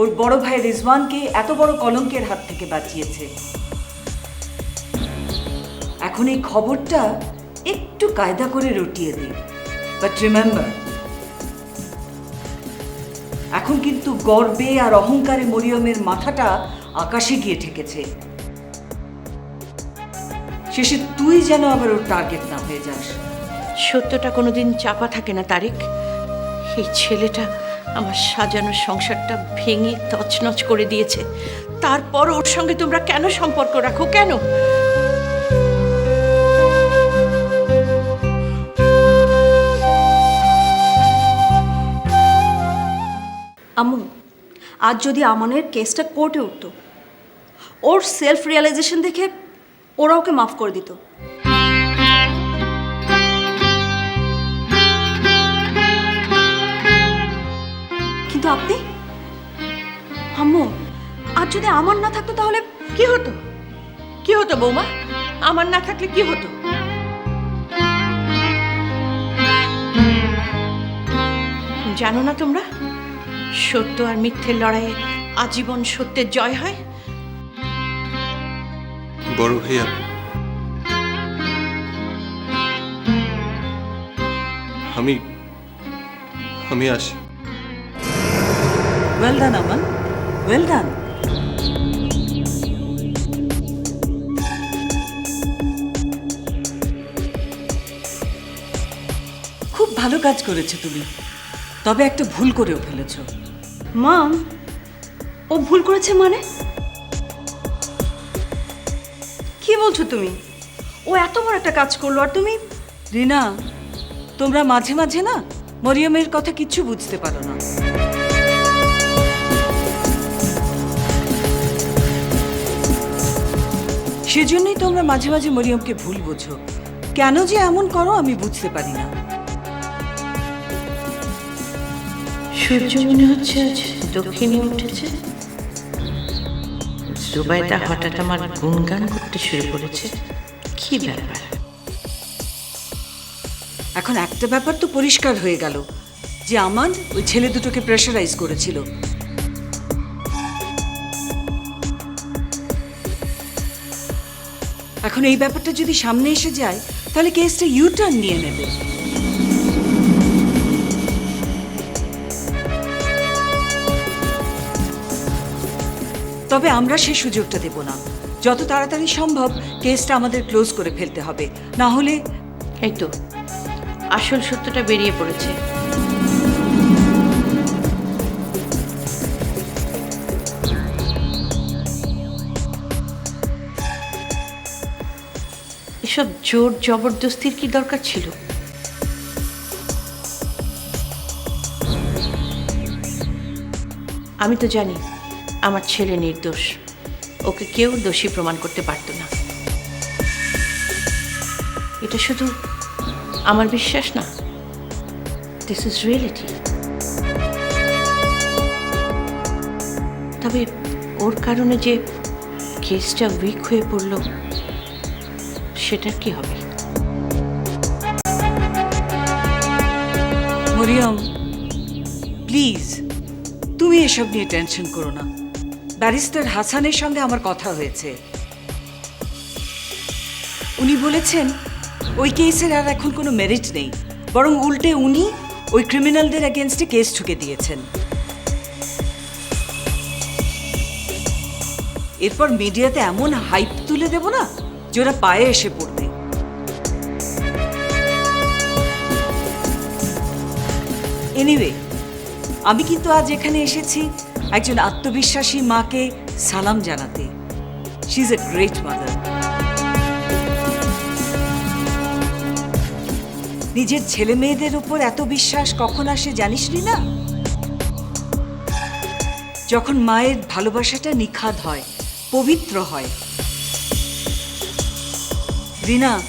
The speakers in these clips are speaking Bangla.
ওর বড় ভাই রিজওয়ানকে এত বড় কলঙ্কের হাত থেকে বাঁচিয়েছে। এখন এই খবরটা একটু কায়দা করে রটিয়ে দে বাট রিমেম্বার এখন কিন্তু গর্বে আর অহংকারে মরিয়মের মাথাটা আকাশে গিয়ে ঠেকেছে। শেষে তুই যেন আবার ওর টার্গেট না হয়ে যাস। সত্যটা কোনোদিন চাপা থাকে না তারিক এই ছেলেটা আমার সাজানো সংসারটা ভেঙে তছনছ করে দিয়েছে। তারপর ওর সঙ্গে তোমরা কেন সম্পর্ক রাখো? কেন? আম্মু, আজ যদি আমনের কেসটা কোর্টে উঠতো, ওর সেলফ রিয়েলাইজেশন দেখে ওরা ওকে মাফ করে দিত। কিন্তু আপনি? আম্মু, আর যদি আমার না থাকতো তাহলে কি হতো? কি হতো বৌমা? আমার না থাকলে কি হতো? জানো না তোমরা, সত্য আর মিথ্যের লড়াইয়ে আজীবন সত্যের জয় হয়? বড় ভাইয়া। আমি আমি আসি। Well done Aman well done খুব ভালো কাজ করেছ তুমি। তবে একটা ভুল করেও ফেলেছো। মাম ও ভুল করেছে মানে? কি বলছো তুমি? ও এত বড় একটা কাজ করল আর তুমি? রিনা তোমরা মাঝে মাঝে না মরিয়মের কথা কিচ্ছু বুঝতে পারো না। সেজন্যই তোমরা মাঝে মাঝে মরিয়মকে ভুল বোঝো। কেন যে এমন করো আমি বুঝতে পারি না। সূর্য মনে হচ্ছে আজ দক্ষিণে উঠেছে। জুবাইদা হঠাৎ আমার গুনগান করতে শুরু করেছে। কি ব্যাপার? এখন একটা ব্যাপার তো পরিষ্কার হয়ে গেল যে আমান ওই ছেলে দুটোকে প্রেশারাইজ করেছিল। এখন এই ব্যাপারটা যদি সামনে এসে যায়, তাহলে কেসটা ইউ টার্ন নিয়ে নেবে। তবে আমরা সে সুযোগটা দেব না। যত তাড়াতাড়ি সম্ভব কেসটা আমাদের ক্লোজ করে ফেলতে হবে। না হলে এই তো, আসল সত্যটা বেরিয়ে পড়েছে। এসব জোর জবরদস্তির কি দরকার ছিল? আমি তো জানি, আমার ছেলে নির্দোষ। ওকে কেউ দোষী প্রমাণ করতে পারতো না। এটা শুধু আমার বিশ্বাস না দিস ইজ রিয়েলিটি তবে ওর কারণে যে কেসটা উইক হয়ে পড়ল সেটার কি হবে? মরিয়ম, প্লিজ, তুমি এসব নিয়ে টেনশন করো না। ব্যারিস্টার হাসানের সঙ্গে আমার কথা হয়েছে। উনি বলেছেন, ওই কেসের আর এখন কোনো মেরিট নেই। বরং উল্টে উনি ওই ক্রিমিনালদের এগেনস্টে কেস ঠুকে দিয়েছেন। এরপর মিডিয়াতে এমন হাইপ তুলে দেব না যে ওরা পায়ে এসে পড়বে। এনিওয়ে আমি কিন্তু আজ এখানে এসেছি একজন আত্মবিশ্বাসী মাকে সালাম জানাতে। She is a great mother নিজের ছেলে মেয়েদের উপর এত বিশ্বাস কখন আসে জানিস না? যখন মায়ের ভালোবাসাটা নিখাদ হয়, পবিত্র হয় রিনা,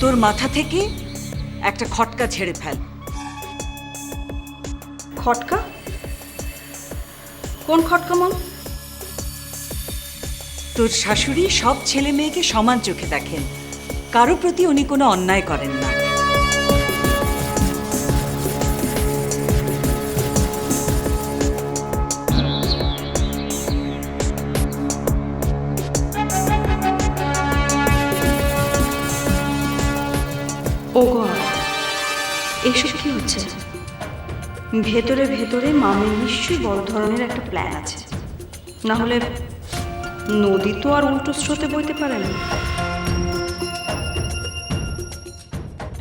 তোর মাথা থেকে একটা খটকা ছেড়ে ফেল। খটকা? কোন খটকা মন তোর শাশুড়ি সব ছেলে মেয়েকে সমান চোখে দেখেন। কারও প্রতি উনি কোনো অন্যায় করেন না। ভেতরে ভেতরে মামের নিশ্চয়ই বড় ধরনের একটা প্ল্যান আছে। না হলে নদী তো আর উল্টো স্রোতে বইতে পারে না।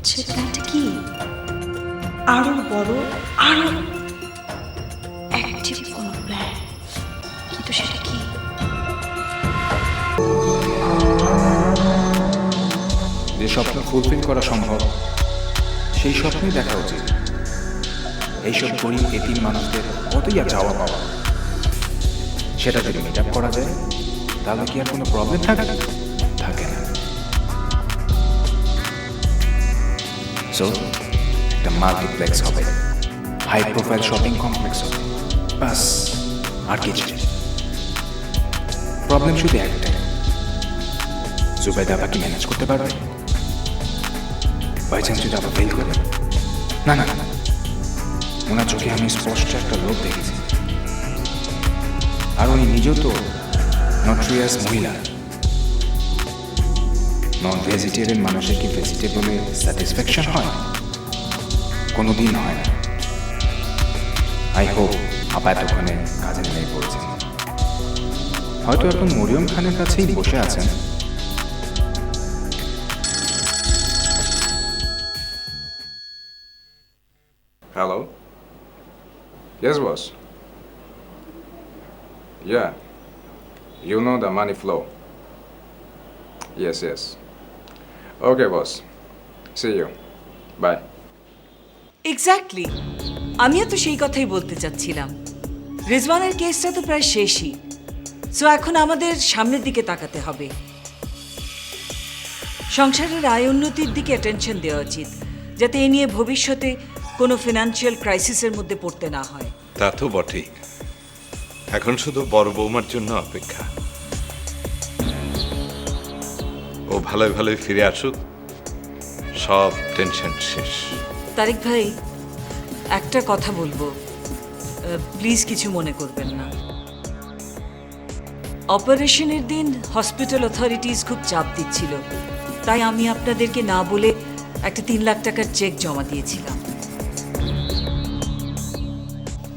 সে প্ল্যানটা কি? আরও বড়, আরও প্ল্যান সেটা কি? যে স্বপ্ন ফুলফিল করা সম্ভব, সেই স্বপ্নই দেখা উচিত। এইসব গরিব এতিম মানুষদের কতই আর চাওয়া পাওয়া। সেটা যদি মিট করা যায়, তাহলে কি আর কোনো প্রবলেম থাকে? থাকে না। সো একটা মাল্টিপ্লেক্স হবে। হাই প্রোফাইল শপিং কমপ্লেক্স হবে। বাস, আর কিছু প্রবলেম শুধু একটাই। জুবাইদা আপাকে ম্যানেজ করতে পারবে? বাই চান্স যদি আবার ফেল করে? না না না। ওনার চোখে আমি স্পষ্ট একটা লোক দেখেছি। আর উনি নিজেও তো নট্রিয়াস মহিলা। নন ভেজিটেরিয়ান মানুষের কি ভেজিটেবলে স্যাটিসফ্যাকশন হয়? কোনো দিন হয় না। আই হোপ আপা এতক্ষণে কাজে নেমে পড়েছেন। হয়তো এখন মরিয়ম খানের কাছেই বসে আছেন। Yes, boss. Yeah. You know the money flow. Yes, yes. Okay, boss. See you. Bye. Exactly আমিও তো সেই কথাই বলতে চাচ্ছিলাম রিজওয়ানের কেসটা তো প্রায় শেষই সো এখন আমাদের সামনের দিকে তাকাতে হবে সংসারের আয় উন্নতির দিকে অ্যাটেনশন দেওয়া উচিত যাতে এ নিয়ে ভবিষ্যতে কোনো ফিনান্সিয়াল ক্রাইসিসের মধ্যে পড়তে না হয়। তা তো বটেই। এখন শুধু বড় বৌমার জন্য অপেক্ষা। ও ভালোই ভালোই ফিরে আসুক। সব টেনশন শেষ। তারিক ভাই একটা কথা বলব। প্লিজ কিছু মনে করবেন না। অপারেশনের দিন হসপিটাল অথরিটিস খুব চাপ দিচ্ছিল। তাই আমি আপনাদেরকে না বলে একটা তিন লাখ টাকার চেক জমা দিয়েছিলাম।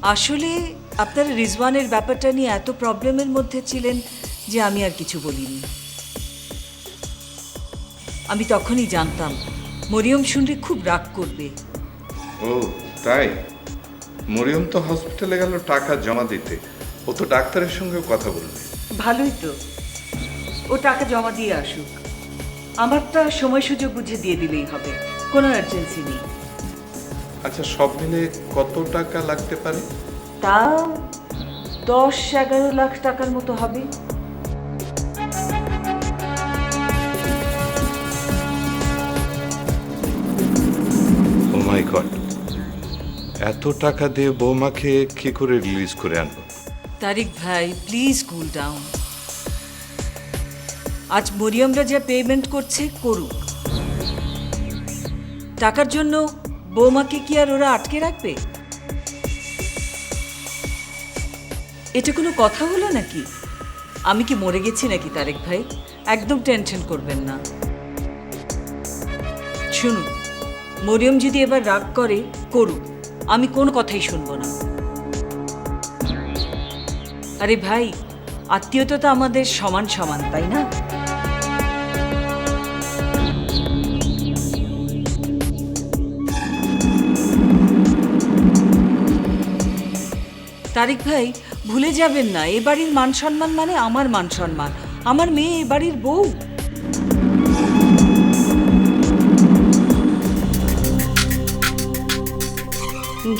আসলে আপনারা রিজওয়ানের ব্যাপারটা নিয়ে এত প্রবলেমের মধ্যে ছিলেন যে আমি আর কিছু বলিনি। আমি তখনই জানতাম মরিয়ম শুনলে খুব রাগ করবে। ও তাই? মরিয়ম তো হসপিটালে গেল টাকা জমা দিতে। ও তো ডাক্তারের সঙ্গেও কথা বলবে। ভালোই তো। ও টাকা জমা দিয়ে আসুক। আমারটা সময় সুযোগ বুঝে দিয়ে দিলেই হবে। কোনো আর্জেন্সি নেই। আচ্ছা সব মিলে কত টাকা লাগতে পারে? তা দশ এগারো লাখ টাকার মতো হবে। ও মাই গড এত টাকা দিয়ে বৌমাকে কি করে রিলিজ করে আনব? তারিক ভাই প্লিজ কুল ডাউন আজ মরিয়মরা যা পেমেন্ট করছে করুক। টাকার জন্য বৌমাকে কি আর ওরা আটকে রাখবে? এটা কোনো কথা হলো নাকি? আমি কি মরে গেছি নাকি তারেক ভাই? একদম টেনশন করবেন না। শুনুন, মরিয়ম যদি এবার রাগ করে, করুক। আমি কোনো কথাই শুনব না। আরে ভাই, আত্মীয়তা তো আমাদের সমান সমান, তাই না? তারিক ভাই, ভুলে যাবেন না, এ বাড়ির মান সম্মান মানে আমার মান সম্মান। আমার মেয়ে এ বাড়ির বউ।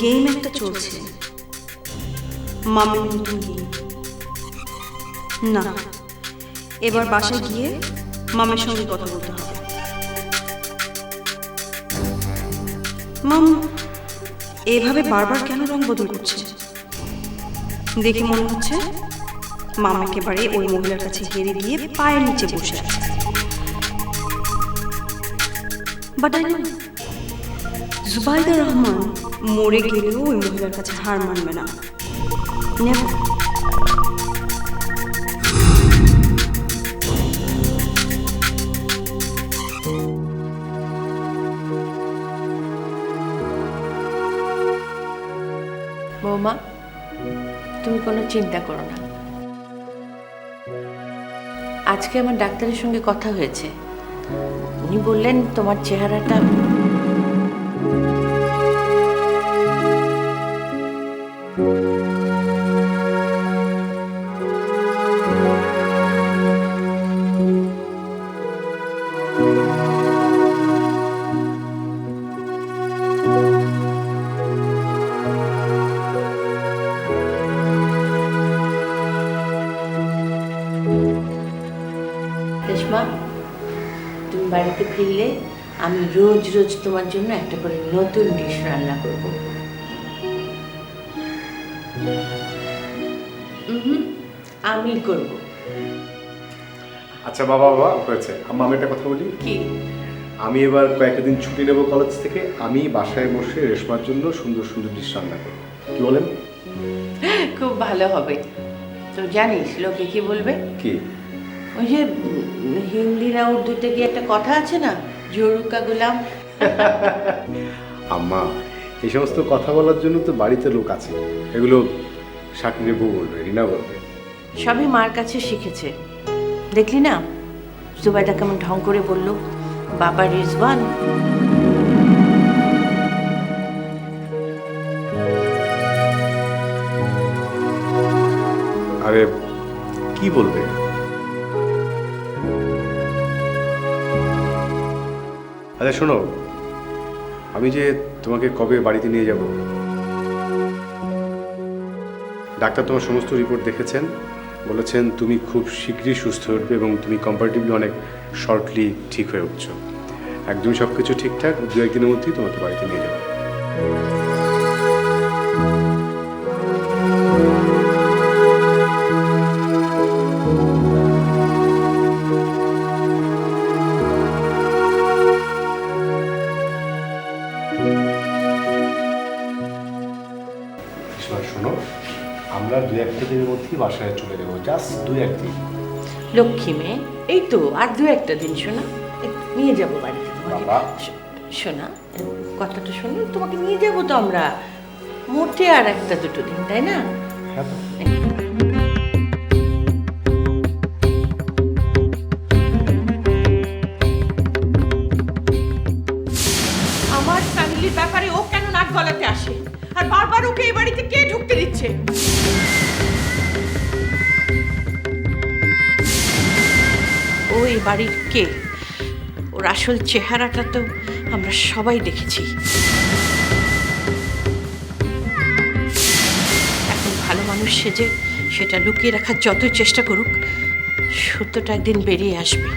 গেম একটা চলছে। মামির না, এবার বাসায় গিয়ে মামের সঙ্গে কথা বলতে হবে। মাম, এভাবে বারবার কেন রং বদল করছে? দেখে মনে হচ্ছে মামাকে একেবারে ওই মহিলার কাছে হেরে দিয়ে পায়ের নিচে বসে আছে। বাট আই জুবাইদা রহমান মরে গেলেও ওই মহিলার কাছে হার মানবে না। বৌমা তুমি কোনো চিন্তা করো না। আজকে আমার ডাক্তারের সঙ্গে কথা হয়েছে। উনি বললেন তোমার চেহারাটা আমি রোজ রোজ তোমার জন্য একটা করে নতুন ডিশ রান্না করব। আমি করব। আচ্ছা বাবা বাবা হয়েছে। আম্মা আমি একটা কথা বলি? কি? আমি এবার কয়েকটা দিন ছুটি নেব কলেজ থেকে। আমি বাসায় বসে রেশমার জন্য সুন্দর সুন্দর ডিশ রান্না করব। কি বলেন? খুব ভালো হবে। তো জানিস লোকে কি বলবে? কি? ওই যে হিন্দি না উর্দুতে কি একটা কথা আছে না? জরুকা গুলাম। আম্মা এই সমস্ত কথা বলার জন্য তো বাড়িতে লোক আছে। এগুলো শাকিরের বউ বলবে রিনা বলবে। সবই মার কাছে শিখেছে। দেখলি না? জুবাইদা কেমন ঢং করে বলল বাবা রিজওয়ান। আরে কি বলবে? আচ্ছা শোনো। আমি যে তোমাকে কবে বাড়িতে নিয়ে যাব, ডাক্তার তোমার সমস্ত রিপোর্ট দেখেছেন, বলেছেন তুমি খুব শীঘ্রই সুস্থ হয়ে উঠবে এবং তুমি কম্পারেটিভলি অনেক শর্টলি ঠিক হয়ে উঠছো। একদমই সব কিছু ঠিকঠাক দু একদিনের মধ্যেই তোমাকে বাড়িতে নিয়ে যাব। আমরা দু একটা দিনের মধ্যেই বাসায় চলে যাব জাস্ট দু এক দিন। লক্ষ্মী মেয়ে এই তো আর দু একটা দিন শোনা নিয়ে যাব বাড়িতে বাবা। শোনা কথাটা শোনো তোমাকে নিয়ে যাব তো আমরা। মোটে আর একটা দুটো দিন তাই না? হ্যাঁ। বাড়ির কে? ওর আসল চেহারাটা তো আমরা সবাই দেখেছি। এখন ভালো মানুষ সেজে সেটা লুকিয়ে রাখার যতই চেষ্টা করুক, সত্যটা একদিন বেরিয়ে আসবে।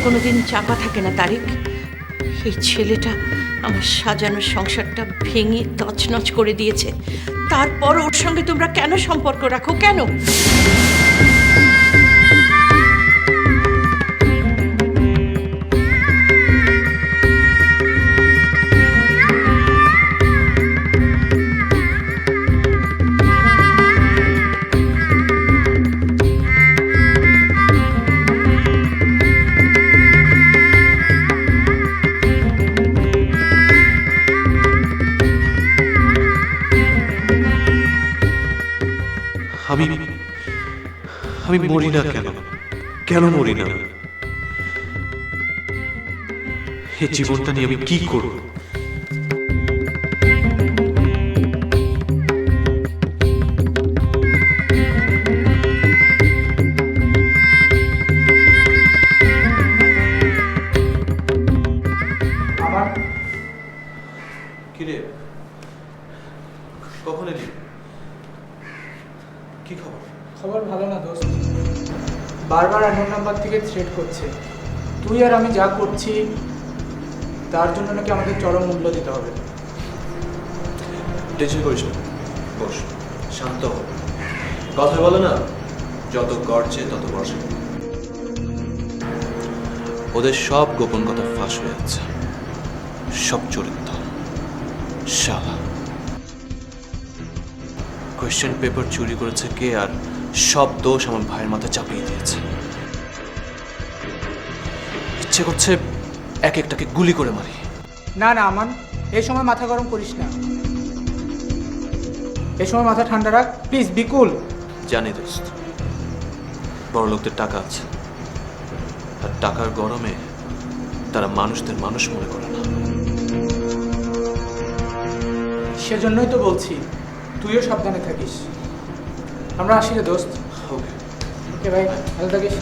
সত্যটা কোনোদিন চাপা থাকে না তারিক এই ছেলেটা আমার সাজানোর সংসারটা ভেঙে তছনছ করে দিয়েছে। তারপর ওর সঙ্গে তোমরা কেন সম্পর্ক রাখো? কেন? আমি মরি না কেন? কেন মরি না? এই জীবনটা নিয়ে আমি কি করব? করছে। তুই আর আমি যা করছি, তার জন্য নাকি আমাদের চরম মূল্য দিতে হবে। করিস বস, শান্ত কথা বলে না, যত গড়ছে তত বসে ওদের সব গোপন কথা ফাঁস হয়ে যাচ্ছে। সব চরিত্র। কোয়েশ্চেন পেপার চুরি করেছে কে আর সব দোষ আমার ভাইয়ের মাথায় চাপিয়ে দিয়েছে। ইচ্ছে করছে এক একটাকে গুলি করে মারি। না না আমান এই সময় মাথা গরম করিস না। এই সময় মাথা ঠান্ডা রাখ। প্লিজ বিকুল। জানি দোস্ত বড় লোকদের টাকা আছে। আর টাকার গরমে তারা মানুষদের মানুষ মনে করে না। সেজন্যই তো বলছি তুইও সাবধানে থাকিস। আমরা আসি রে দোস্ত। ওকে ওকে ভাই ভালো থাকিস।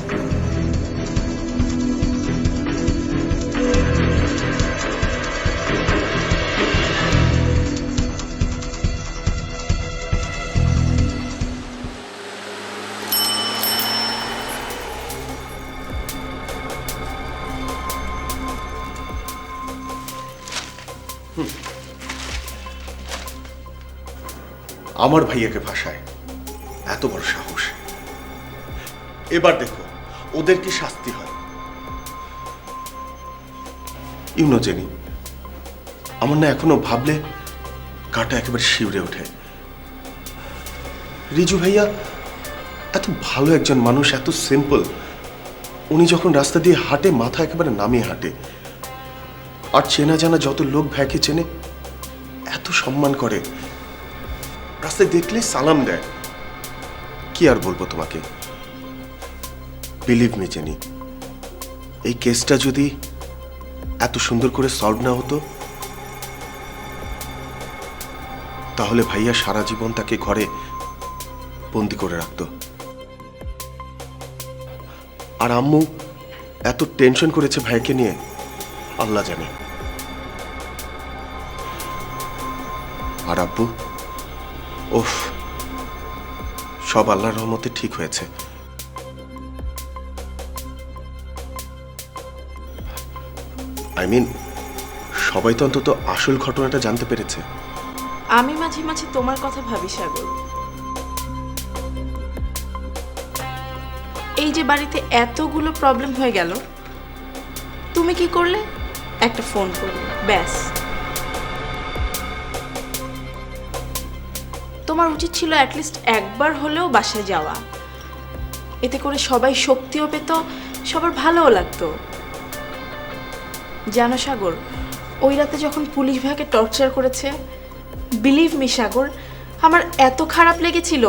আমার ভাইয়াকে ভাষায় এত বড় সাহস। এবার দেখো, ওদের কি শাস্তি হয়? ইউনো জেনি আমার না এখনও ভাবলে কাটা একেবারে শিউরে ওঠে। রিজু ভাইয়া, এত ভালো একজন মানুষ, এত সিম্পল উনি যখন রাস্তা দিয়ে হাঁটে, মাথা একেবারে নামিয়ে হাঁটে। আর চেনা জানা যত লোক ভ্যাকে চেনে, এত সম্মান করে। রাস্তায় দেখলে সালাম দেয়। কি আর বলব তোমাকে? বিলিভ মি জেনি এই কেসটা যদি এত সুন্দর করে সলভ না হতো, তাহলে ভাইয়া সারা জীবন তাকে ঘরে বন্দি করে রাখতো। আর আম্মু এত টেনশন করেছে ভাইকে নিয়ে, আল্লাহ জানে। আর আব্বু? ওফ সব আল্লাহর রহমতে ঠিক হয়েছে। আই মিন সবাই তো অন্তত আসল ঘটনাটা জানতে পেরেছে। আমি মাঝে মাঝে তোমার কথা ভাবি, সাগর। এই যে বাড়িতে এতগুলো প্রবলেম হয়ে গেল, তুমি কি করলে? একটা ফোন করলে, ব্যাস। তোমার উচিত ছিল অ্যাটলিস্ট একবার হলেও বাসায় যাওয়া। এতে করে সবাই শক্তিও পেত, সবার ভালোও লাগতো। জানো সাগর, ওই রাতে যখন পুলিশ ভাইকে টর্চার করেছে বিলিভ মি সাগর, আমার এত খারাপ লেগেছিল,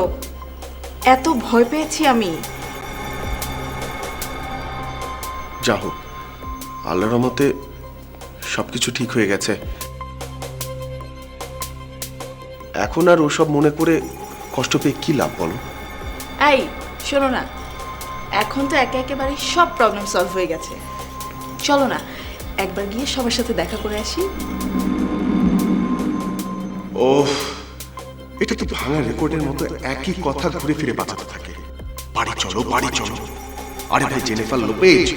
এত ভয় পেয়েছি আমি। যা হোক, আল্লাহর রহমতে সবকিছু ঠিক হয়ে গেছে। এখন আর ওসব মনে করে কষ্ট পেয়ে কি লাভ বলো? এই শোনো না। এখন তো একে একেবারে সব প্রবলেম সলভ হয়ে গেছে। চলো না একবার গিয়ে সবার সাথে দেখা করে আসি। ও এটা তো ভাঙা রেকর্ডের মতো একই কথা ঘুরে ফিরে বাঁচাতে থাকে। বাড়ি চলো বাড়ি চলো। আরে ভাই জেনিফার লোপেজ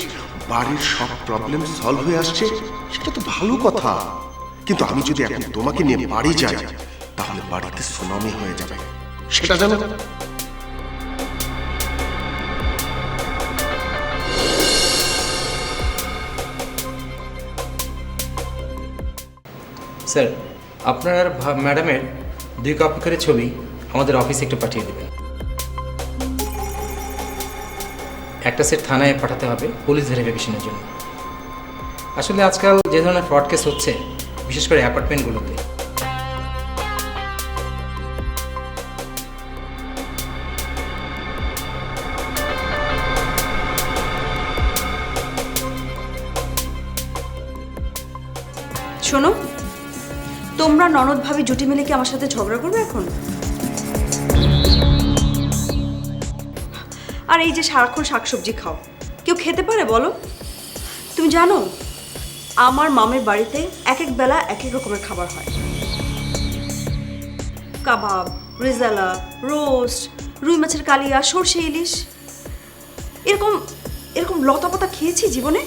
বাড়ির সব প্রবলেম সলভ হয়ে আসছে সেটা তো ভালো কথা। কিন্তু আমি যদি এখন তোমাকে নিয়ে বাড়ি যাই তাহলে বাড়িতে সুনামি হয়ে যাবে। সেটা জানো? স্যার, আপনার ম্যাডামের দুই কপি করে ছবি আমাদের অফিসে একটু পাঠিয়ে দেবেন। একটা সেট থানায় পাঠাতে হবে পুলিশ ভেরিফিকেশনের জন্য। আসলে আজকাল যে ধরনের ফ্রড কেস হচ্ছে, বিশেষ করে অ্যাপার্টমেন্টগুলোতে শোনো, তোমরা ননদ ভাবে জুটি মিলে কি আমার সাথে ঝগড়া করবে এখন? আর এই যে সারাক্ষণ শাকসবজি খাও, কেউ খেতে পারে বলো? তুমি জানো, আমার মামের বাড়িতে এক এক বেলা এক এক রকমের খাবার হয়। কাবাব, রেজালা, রোস্ট, রুই মাছের কালিয়া, সর্ষে ইলিশ, এরকম এরকম লতাপাতা খেয়েছি জীবনে?